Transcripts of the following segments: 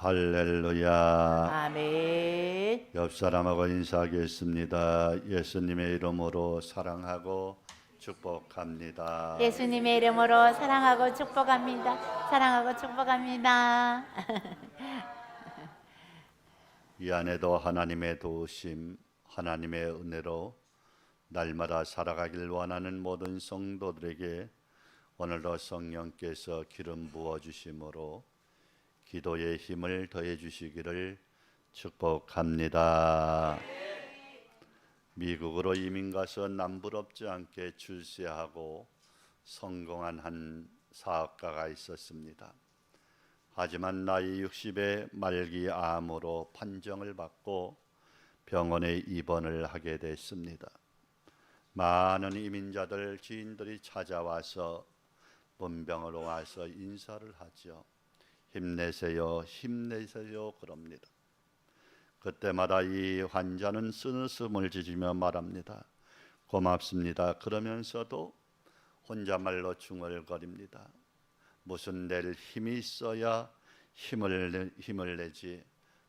할렐루야. 아멘. 옆 사람하고 인사하겠습니다. 예수님의 이름으로 사랑하고 축복합니다. 예수님의 이름으로 사랑하고 축복합니다. 사랑하고 축복합니다. 이 안에도 하나님의 도우심, 하나님의 은혜로 날마다 살아가길 원하는 모든 성도들에게 오늘도 성령께서 기름 부어 주심으로 기도의 힘을 더해 주시기를 축복합니다. 미국으로 이민 가서 남부럽지 않게 출세하고 성공한 한 사업가가 있었습니다. 하지만 나이 60의 말기 암으로 판정을 받고 병원에 입원을 하게 됐습니다. 많은 이민자들 지인들이 찾아와서 문병으로 와서 인사를 하죠. 힘내세요, 힘내세요 그럽니다. 그때마다 이 환자는 쓴웃음을 지으며 말합니다. 고맙습니다. 그러면서도 혼자말로 중얼거립니다. 무슨 낼 힘이 있어야 힘을 내, 힘을 내지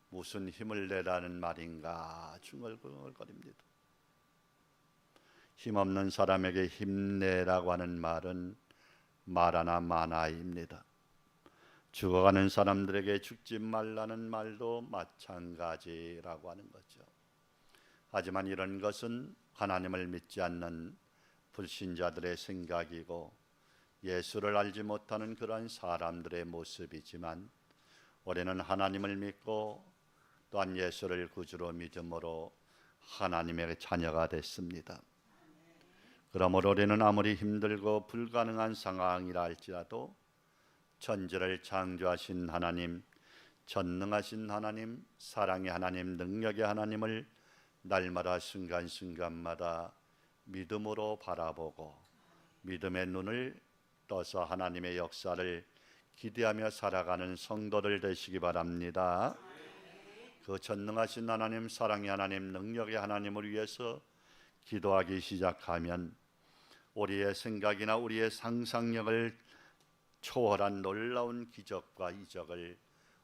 무슨 힘을 내라는 말인가 중얼거립니다. 힘없는 사람에게 힘내라고 하는 말은 말하나 마나입니다. 죽어가는 사람들에게 죽지 말라는 말도 마찬가지라고 하는 거죠. 하지만 이런 것은 하나님을 믿지 않는 불신자들의 생각이고 예수를 알지 못하는 그러한 사람들의 모습이지만 우리는 하나님을 믿고 또한 예수를 구주로 믿음으로 하나님의 자녀가 됐습니다. 그러므로 우리는 아무리 힘들고 불가능한 상황이라 할지라도 천지를 창조하신 하나님, 전능하신 하나님, 사랑의 하나님, 능력의 하나님을 날마다 순간순간마다 믿음으로 바라보고 믿음의 눈을 떠서 하나님의 역사를 기대하며 살아가는 성도들 되시기 바랍니다. 그 전능하신 하나님, 사랑의 하나님, 능력의 하나님을 위해서 기도하기 시작하면 우리의 생각이나 우리의 상상력을 초월한 놀라운 기적과 이적을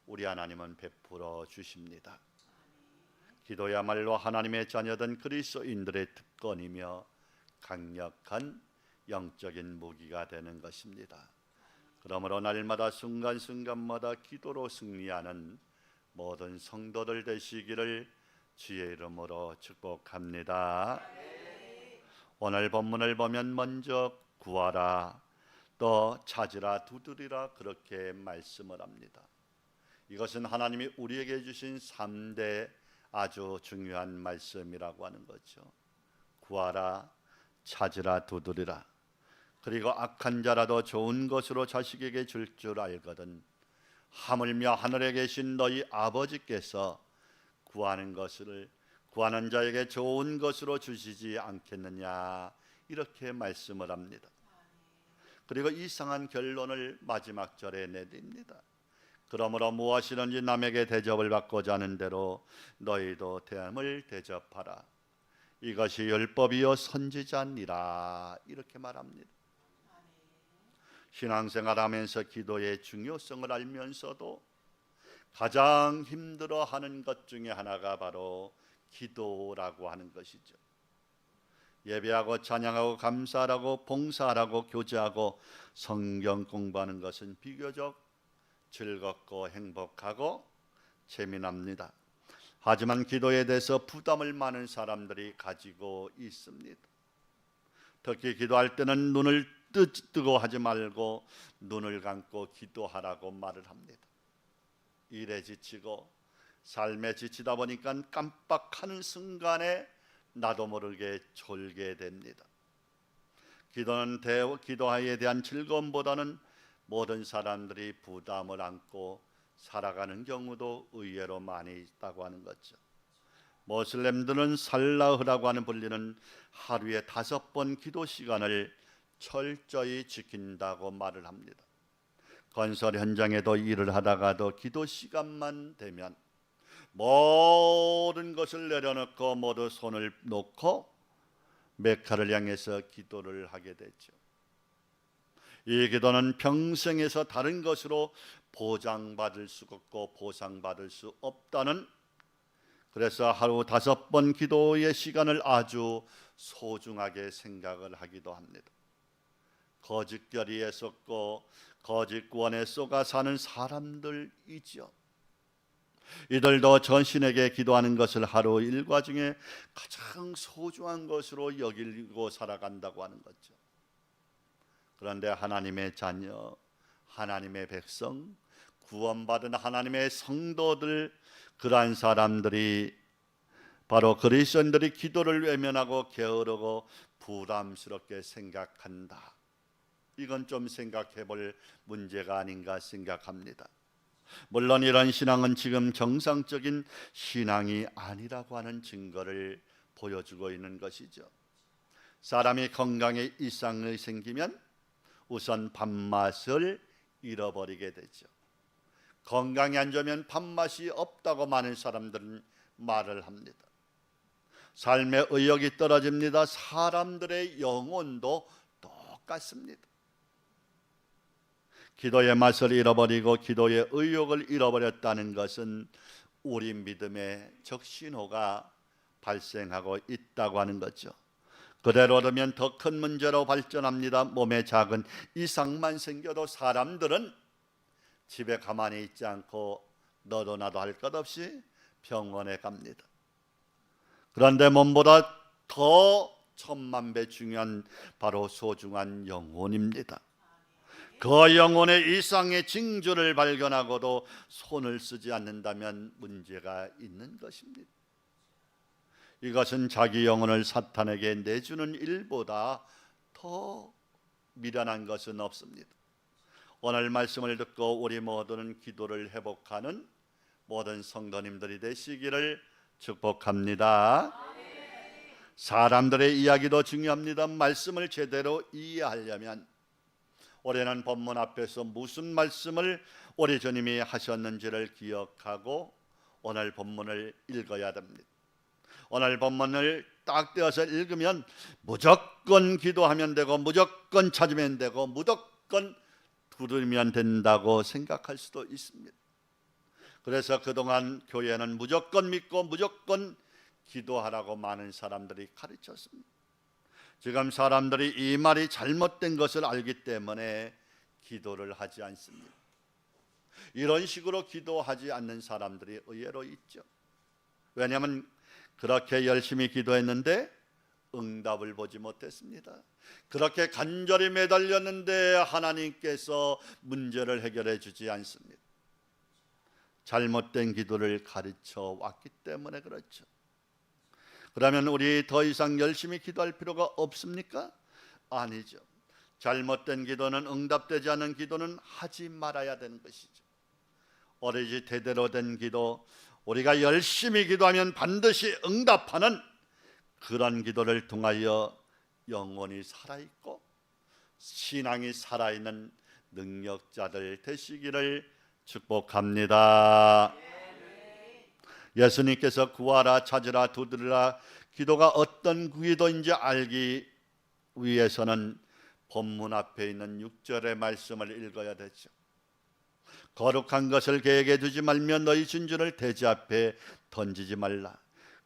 우리 하나님은 베풀어 주십니다. 기도야말로 하나님의 자녀된 그리스도인들의 특권이며 강력한 영적인 무기가 되는 것입니다. 그러므로 날마다 순간순간마다 기도로 승리하는 모든 성도들 되시기를 주의 이름으로 축복합니다. 오늘 본문을 보면 먼저 구하라 또 찾으라 두드리라 그렇게 말씀을 합니다. 이것은 하나님이 우리에게 주신 3대 아주 중요한 말씀이라고 하는 거죠. 구하라 찾으라 두드리라 그리고 악한 자라도 좋은 것으로 자식에게 줄 줄 알거든 하물며 하늘에 계신 너희 아버지께서 구하는 것을 구하는 자에게 좋은 것으로 주시지 않겠느냐 이렇게 말씀을 합니다. 그리고 이상한 결론을 마지막 절에 내립니다. 그러므로 무엇이든지 남에게 대접을 받고자 하는 대로 너희도 대함을 대접하라. 이것이 율법이요 선지자니라 이렇게 말합니다. 신앙생활하면서 기도의 중요성을 알면서도 가장 힘들어하는 것 중에 하나가 바로 기도라고 하는 것이죠. 예배하고 찬양하고 감사하고 봉사하고 교제하고 성경 공부하는 것은 비교적 즐겁고 행복하고 재미납니다. 하지만 기도에 대해서 부담을 많은 사람들이 가지고 있습니다. 특히 기도할 때는 눈을 뜨, 뜨고 하지 말고 눈을 감고 기도하라고 말을 합니다. 일에 지치고 삶에 지치다 보니까 깜빡하는 순간에 나도 모르게 졸게 됩니다. 기도는 대, 기도에 대한 즐거움보다는 모든 사람들이 부담을 안고 살아가는 경우도 의외로 많이 있다고 하는 거죠. 모슬렘들은 살라흐라고 하는 불리는 하루에 다섯 번 기도 시간을 철저히 지킨다고 말을 합니다. 건설 현장에도 일을 하다가도 기도 시간만 되면 모든 것을 내려놓고 모두 손을 놓고 메카를 향해서 기도를 하게 되죠. 이 기도는 평생에서 다른 것으로 보장받을 수 없고 보상받을 수 없다는 그래서 하루 다섯 번 기도의 시간을 아주 소중하게 생각을 하기도 합니다. 거짓결의에 쏟고 거짓권에 쏘가 사는 사람들이죠. 이들도 전신에게 기도하는 것을 하루 일과 중에 가장 소중한 것으로 여기고 살아간다고 하는 거죠. 그런데 하나님의 자녀, 하나님의 백성, 구원받은 하나님의 성도들 그러한 사람들이 바로 그리스도인들이 기도를 외면하고 게으르고 부담스럽게 생각한다. 이건 좀 생각해 볼 문제가 아닌가 생각합니다. 물론 이런 신앙은 지금 정상적인 신앙이 아니라고 하는 증거를 보여주고 있는 것이죠. 사람이 건강에 이상이 생기면 우선 밥맛을 잃어버리게 되죠. 건강이 안 좋으면 밥맛이 없다고 많은 사람들은 말을 합니다. 삶의 의욕이 떨어집니다. 사람들의 영혼도 똑같습니다. 기도의 맛을 잃어버리고 기도의 의욕을 잃어버렸다는 것은 우리 믿음의 적신호가 발생하고 있다고 하는 거죠. 그대로라면 더 큰 문제로 발전합니다. 몸에 작은 이상만 생겨도 사람들은 집에 가만히 있지 않고 너도 나도 할 것 없이 병원에 갑니다. 그런데 몸보다 더 천만 배 중요한 바로 소중한 영혼입니다. 그 영혼의 이상의 징조를 발견하고도 손을 쓰지 않는다면 문제가 있는 것입니다. 이것은 자기 영혼을 사탄에게 내주는 일보다 더 미련한 것은 없습니다. 오늘 말씀을 듣고 우리 모두는 기도를 회복하는 모든 성도님들이 되시기를 축복합니다. 사람들의 이야기도 중요합니다. 말씀을 제대로 이해하려면 올해는 본문 앞에서 무슨 말씀을 우리 주님이 하셨는지를 기억하고 오늘 본문을 읽어야 됩니다. 오늘 본문을 딱 떼어서 읽으면 무조건 기도하면 되고 무조건 찾으면 되고 무조건 부르면 된다고 생각할 수도 있습니다. 그래서 그동안 교회는 무조건 믿고 무조건 기도하라고 많은 사람들이 가르쳤습니다. 지금 사람들이 이 말이 잘못된 것을 알기 때문에 기도를 하지 않습니다. 이런 식으로 기도하지 않는 사람들이 의외로 있죠. 왜냐하면 그렇게 열심히 기도했는데 응답을 보지 못했습니다. 그렇게 간절히 매달렸는데 하나님께서 문제를 해결해 주지 않습니다. 잘못된 기도를 가르쳐 왔기 때문에 그렇죠. 그러면 우리 더 이상 열심히 기도할 필요가 없습니까? 아니죠. 잘못된 기도는 응답되지 않은 기도는 하지 말아야 되는 것이죠. 오래지 대대로 된 기도, 우리가 열심히 기도하면 반드시 응답하는 그런 기도를 통하여 영혼이 살아있고 신앙이 살아있는 능력자들 되시기를 축복합니다. 예수님께서 구하라 찾으라 두드리라 기도가 어떤 기도인지 알기 위해서는 본문 앞에 있는 6절의 말씀을 읽어야 되죠. 거룩한 것을 계획해 두지 말며 너희 진주를 대지 앞에 던지지 말라.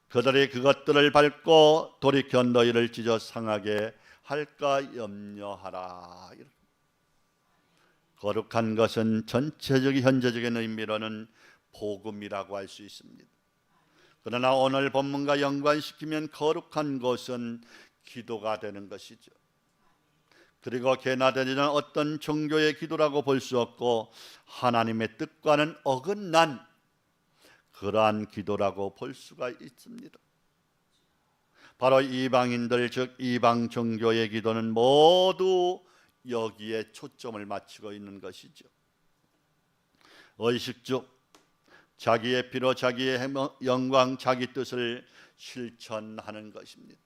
그들이 그것들을 밟고 돌이켜 너희를 찢어 상하게 할까 염려하라. 거룩한 것은 전체적인 현재적인 의미로는 복음이라고 할 수 있습니다. 그러나 오늘 본문과 연관시키면 거룩한 것은 기도가 되는 것이죠. 그리고 개나되지는 어떤 종교의 기도라고 볼 수 없고 하나님의 뜻과는 어긋난 그러한 기도라고 볼 수가 있습니다. 바로 이방인들 즉 이방 종교의 기도는 모두 여기에 초점을 맞추고 있는 것이죠. 의식적 자기의 피로 자기의 영광 자기 뜻을 실천하는 것입니다.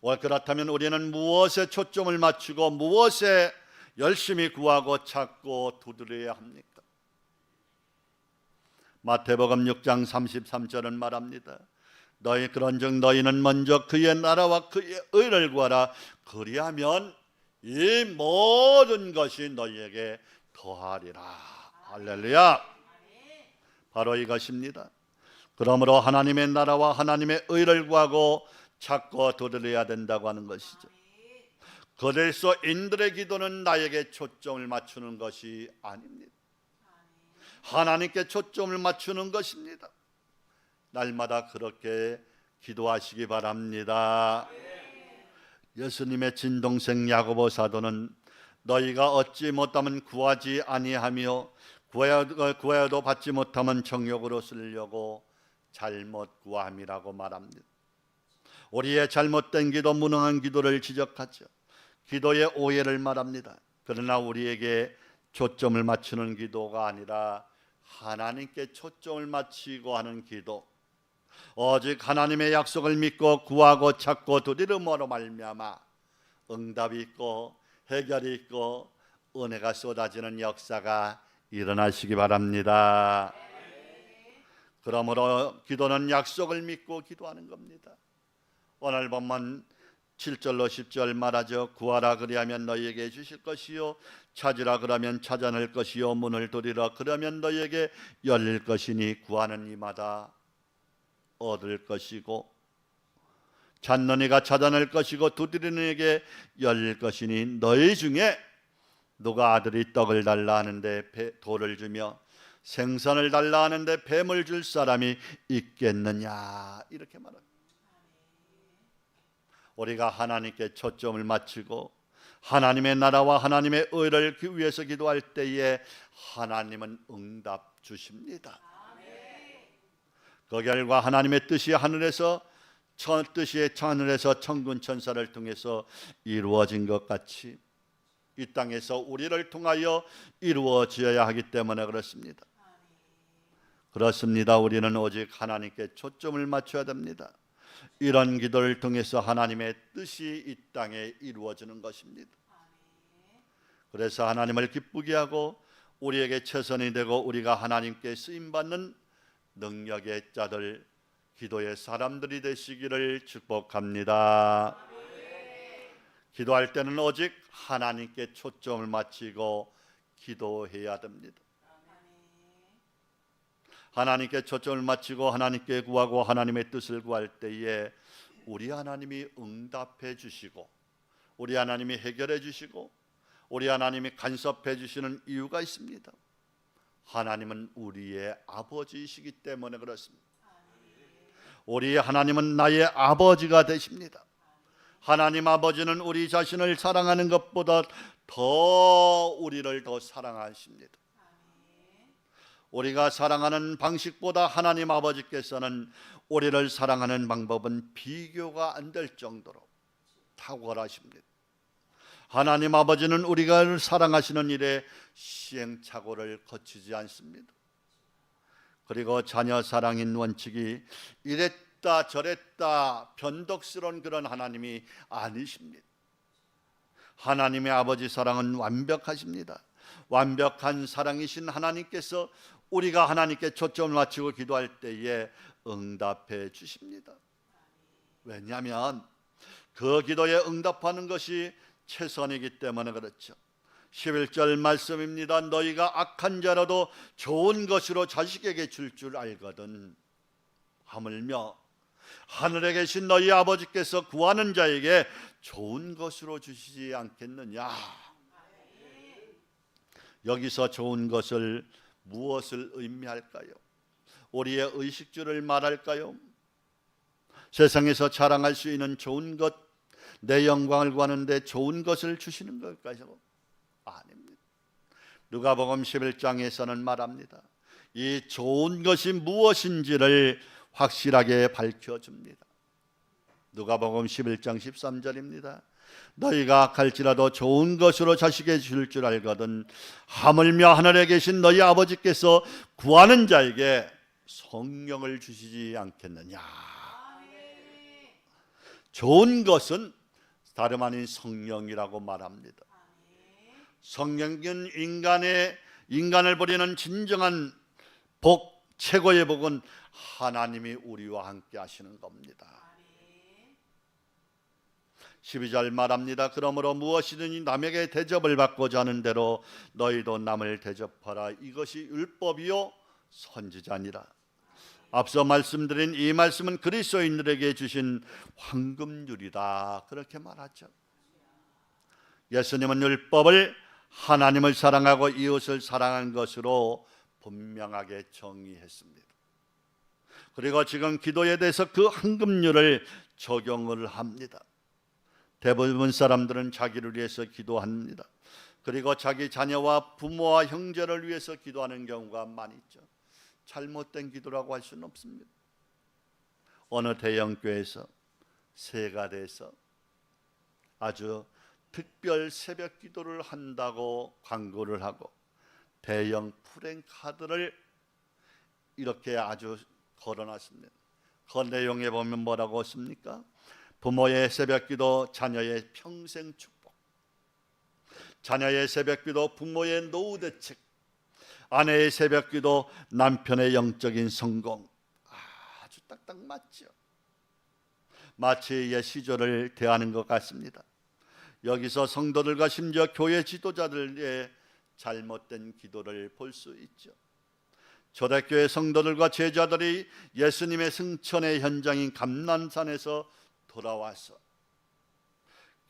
와 그렇다면 우리는 무엇에 초점을 맞추고 무엇에 열심히 구하고 찾고 두드려야 합니까? 마태복음 6장 33절은 말합니다. 너희 그런즉 너희는 먼저 그의 나라와 그의 의를 구하라. 그리하면 이 모든 것이 너희에게 더하리라. 할렐루야. 바로 이것입니다. 그러므로 하나님의 나라와 하나님의 의를 구하고 찾고 두드려야 된다고 하는 것이죠. 그래서 인들의 기도는 나에게 초점을 맞추는 것이 아닙니다. 하나님께 초점을 맞추는 것입니다. 날마다 그렇게 기도하시기 바랍니다. 예수님의 친동생 야고보 사도는 너희가 얻지 못하면 구하지 아니하며 구하여 도 받지 못하면 정욕으로 쓰려고 잘못 구함이라고 말합니다. 우리의 잘못된 기도, 무능한 기도를 지적하죠. 기도의 오해를 말합니다. 그러나 우리에게 초점을 맞추는 기도가 아니라 하나님께 초점을 맞추고 하는 기도. 오직 하나님의 약속을 믿고 구하고 찾고 두드림으로 말미암아 응답이 있고 해결이 있고 은혜가 쏟아지는 역사가 일어나시기 바랍니다. 그러므로 기도는 약속을 믿고 기도하는 겁니다. 오늘 본문 7절로 10절 말하죠. 구하라 그리하면 너희에게 주실 것이요 찾으라 그러면 찾아낼 것이요 문을 두리라 그러면 너희에게 열릴 것이니 구하는 이마다 얻을 것이고 찾는 이가 찾아낼 것이고 두드리는 이에게 열릴 것이니 너희 중에 누가 아들이 떡을 달라 하는데 배- 돌을 주며 생선을 달라 하는데 뱀을 줄 사람이 있겠느냐 이렇게 말합니다. 우리가 하나님께 초점을 맞추고 하나님의 나라와 하나님의 의를 그 위해서 기도할 때에 하나님은 응답 주십니다. 그 결과 하나님의 뜻이 하늘에서 천 뜻이 하늘에서 천군 천사를 통해서 이루어진 것 같이 이 땅에서 우리를 통하여 이루어져야 하기 때문에 그렇습니다. 그렇습니다. 우리는 오직 하나님께 초점을 맞춰야 됩니다. 이런 기도를 통해서 하나님의 뜻이 이 땅에 이루어지는 것입니다. 그래서 하나님을 기쁘게 하고 우리에게 최선이 되고 우리가 하나님께 쓰임 받는 능력의 자들 기도의 사람들이 되시기를 축복합니다. 기도할 때는 오직 하나님께 초점을 맞추고 기도해야 됩니다. 하나님께 초점을 맞추고 하나님께 구하고 하나님의 뜻을 구할 때에 우리 하나님이 응답해 주시고 우리 하나님이 해결해 주시고 우리 하나님이 간섭해 주시는 이유가 있습니다. 하나님은 우리의 아버지이시기 때문에 그렇습니다. 우리 하나님은 나의 아버지가 되십니다. 하나님 아버지는 우리 자신을 사랑하는 것보다 더 우리를 더 사랑하십니다. 우리가 사랑하는 방식보다 하나님 아버지께서는 우리를 사랑하는 방법은 비교가 안 될 정도로 탁월하십니다. 하나님 아버지는 우리가 사랑하시는 일에 시행착오를 거치지 않습니다. 그리고 자녀 사랑인 원칙이 이 랬다 저랬다 변덕스러운 그런 하나님이 아니십니다. 하나님의 아버지 사랑은 완벽하십니다. 완벽한 사랑이신 하나님께서 우리가 하나님께 초점을 맞추고 기도할 때에 응답해 주십니다. 왜냐하면 그 기도에 응답하는 것이 최선이기 때문에 그렇죠. 11절 말씀입니다. 너희가 악한 자라도 좋은 것으로 자식에게 줄 줄 알거든. 하물며 하늘에 계신 너희 아버지께서 구하는 자에게 좋은 것으로 주시지 않겠느냐. 여기서 좋은 것을 무엇을 의미할까요? 우리의 의식주를 말할까요? 세상에서 자랑할 수 있는 좋은 것, 내 영광을 구하는데 좋은 것을 주시는 걸까요? 아닙니다. 누가복음 11장에서는 말합니다. 이 좋은 것이 무엇인지를 확실하게 밝혀 줍니다. 누가복음 11장 13절입니다. 너희가 악할지라도 좋은 것으로 자식에게 줄줄 알거든 하물며 하늘에 계신 너희 아버지께서 구하는 자에게 성령을 주시지 않겠느냐. 좋은 것은 다름 아닌 성령이라고 말합니다. 성령은 인간의 인간을 버리는 진정한 복 최고의 복은 하나님이 우리와 함께 하시는 겁니다. 12절 말합니다. 그러므로 무엇이든지 남에게 대접을 받고자 하는 대로 너희도 남을 대접하라. 이것이 율법이요 선지자니라. 앞서 말씀드린 이 말씀은 그리스도인들에게 주신 황금률이다. 그렇게 말하죠. 예수님은 율법을 하나님을 사랑하고 이웃을 사랑한 것으로 분명하게 정의했습니다. 그리고 지금 기도에 대해서 그 황금률을 적용을 합니다. 대부분 사람들은 자기를 위해서 기도합니다. 그리고 자기 자녀와 부모와 형제를 위해서 기도하는 경우가 많이 있죠. 잘못된 기도라고 할 수는 없습니다. 어느 대형교회에서 새가 돼서 아주 특별 새벽 기도를 한다고 광고를 하고 대형 프랭 카드를 이렇게 아주 걸어놨습니다. 그 내용에 보면 뭐라고 씁니까? 부모의 새벽기도 자녀의 평생 축복. 자녀의 새벽기도 부모의 노후 대책. 아내의 새벽기도 남편의 영적인 성공. 아주 딱딱 맞죠. 마치 옛 시절을 대하는 것 같습니다. 여기서 성도들과 심지어 교회 지도자들의 잘못된 기도를 볼 수 있죠. 초대교회 성도들과 제자들이 예수님의 승천의 현장인 감난산에서 돌아와서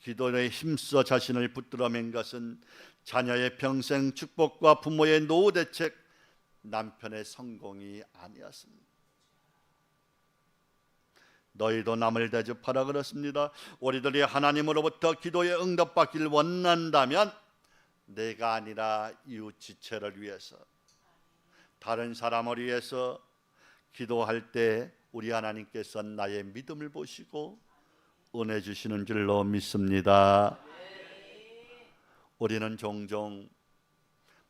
기도에 힘써 자신을 붙들어맨 것은 자녀의 평생 축복과 부모의 노후 대책, 남편의 성공이 아니었습니다. 너희도 남을 대접하라 그렇습니다. 우리들이 하나님으로부터 기도에 응답받길 원한다면 내가 아니라 이웃 지체를 위해서 다른 사람을 위해서 기도할 때 우리 하나님께서 나의 믿음을 보시고 은혜 주시는 줄로 믿습니다. 우리는 종종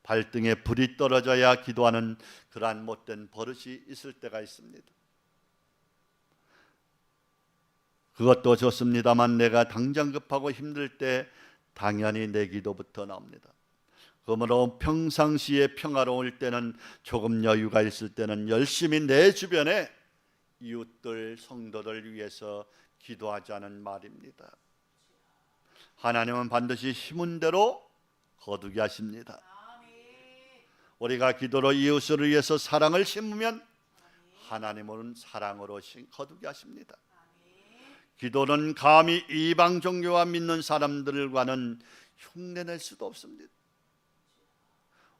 발등에 불이 떨어져야 기도하는 그러한 못된 버릇이 있을 때가 있습니다. 그것도 좋습니다만 내가 당장 급하고 힘들 때 당연히 내 기도부터 나옵니다. 그러므로 평상시에 평화로울 때는 조금 여유가 있을 때는 열심히 내 주변에 이웃들 성도들 위해서 기도하자는 말입니다. 하나님은 반드시 힘은 대로 거두게 하십니다. 우리가 기도로 이웃을 위해서 사랑을 심으면 하나님은 사랑으로 거두게 하십니다. 기도는 감히 이방 종교와 믿는 사람들과는 흉내낼 수도 없습니다.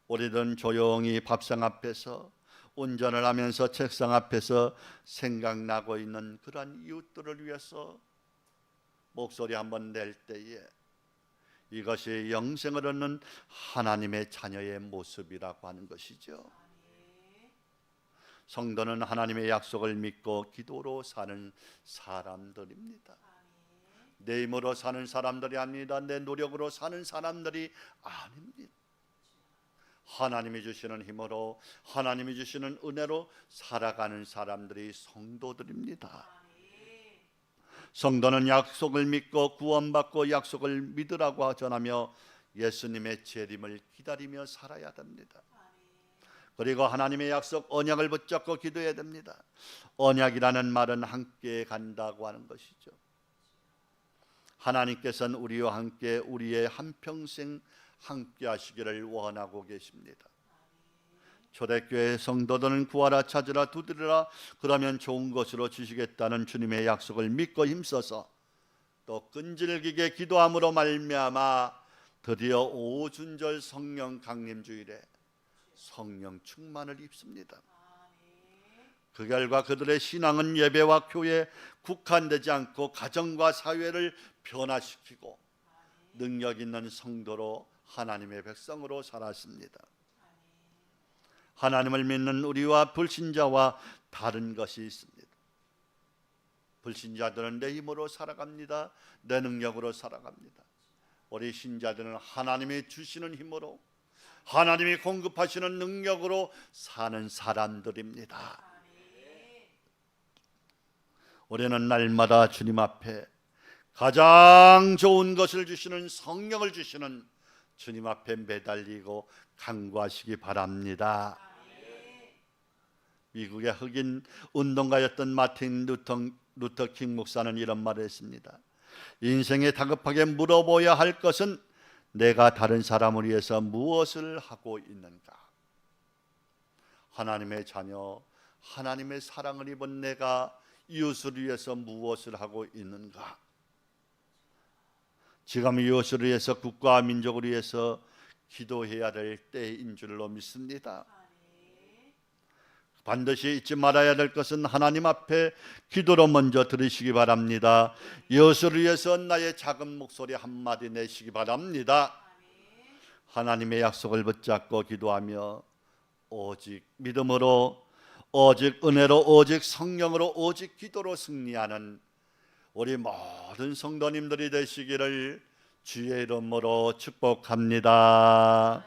우리는 조용히 밥상 앞에서 운전을 하면서 책상 앞에서 생각나고 있는 그러한 이웃들을 위해서 목소리 한번 낼 때에 이것이 영생을 얻는 하나님의 자녀의 모습이라고 하는 것이죠. 성도는 하나님의 약속을 믿고 기도로 사는 사람들입니다. 내 힘으로 사는 사람들이 아닙니다. 내 노력으로 사는 사람들이 아닙니다. 하나님이 주시는 힘으로 하나님이 주시는 은혜로 살아가는 사람들이 성도들입니다. 성도는 약속을 믿고 구원받고 약속을 믿으라고 전하며 예수님의 재림을 기다리며 살아야 됩니다. 그리고 하나님의 약속 언약을 붙잡고 기도해야 됩니다. 언약이라는 말은 함께 간다고 하는 것이죠. 하나님께서는 우리와 함께 우리의 한평생 함께 하시기를 원하고 계십니다. 초대교회 성도들은 구하라 찾으라 두드리라 그러면 좋은 것으로 주시겠다는 주님의 약속을 믿고 힘써서 또 끈질기게 기도함으로 말미암아 드디어 오순절 성령 강림 주일에 성령 충만을 입습니다. 그 결과 그들의 신앙은 예배와 교회에 국한되지 않고 가정과 사회를 변화시키고 능력 있는 성도로 하나님의 백성으로 살았습니다. 하나님을 믿는 우리와 불신자와 다른 것이 있습니다. 불신자들은 내 힘으로 살아갑니다. 내 능력으로 살아갑니다. 우리 신자들은 하나님이 주시는 힘으로 하나님이 공급하시는 능력으로 사는 사람들입니다. 우리는 날마다 주님 앞에 가장 좋은 것을 주시는 성령을 주시는 주님 앞에 매달리고 간구하시기 바랍니다. 미국의 흑인 운동가였던 마틴 루터, 루터 킹 목사는 이런 말을 했습니다. 인생에 다급하게 물어보아야 할 것은 내가 다른 사람을 위해서 무엇을 하고 있는가? 하나님의 자녀, 하나님의 사랑을 입은 내가 이웃을 위해서 무엇을 하고 있는가? 지금 이웃을 위해서 국가와 민족을 위해서 기도해야 될 때인 줄로 믿습니다. 반드시 잊지 말아야 될 것은 하나님 앞에 기도로 먼저 들으시기 바랍니다. 이웃을 위해서 나의 작은 목소리 한마디 내시기 바랍니다. 하나님의 약속을 붙잡고 기도하며 오직 믿음으로 오직 은혜로 오직 성령으로 오직 기도로 승리하는 우리 모든 성도님들이 되시기를 주의 이름으로 축복합니다.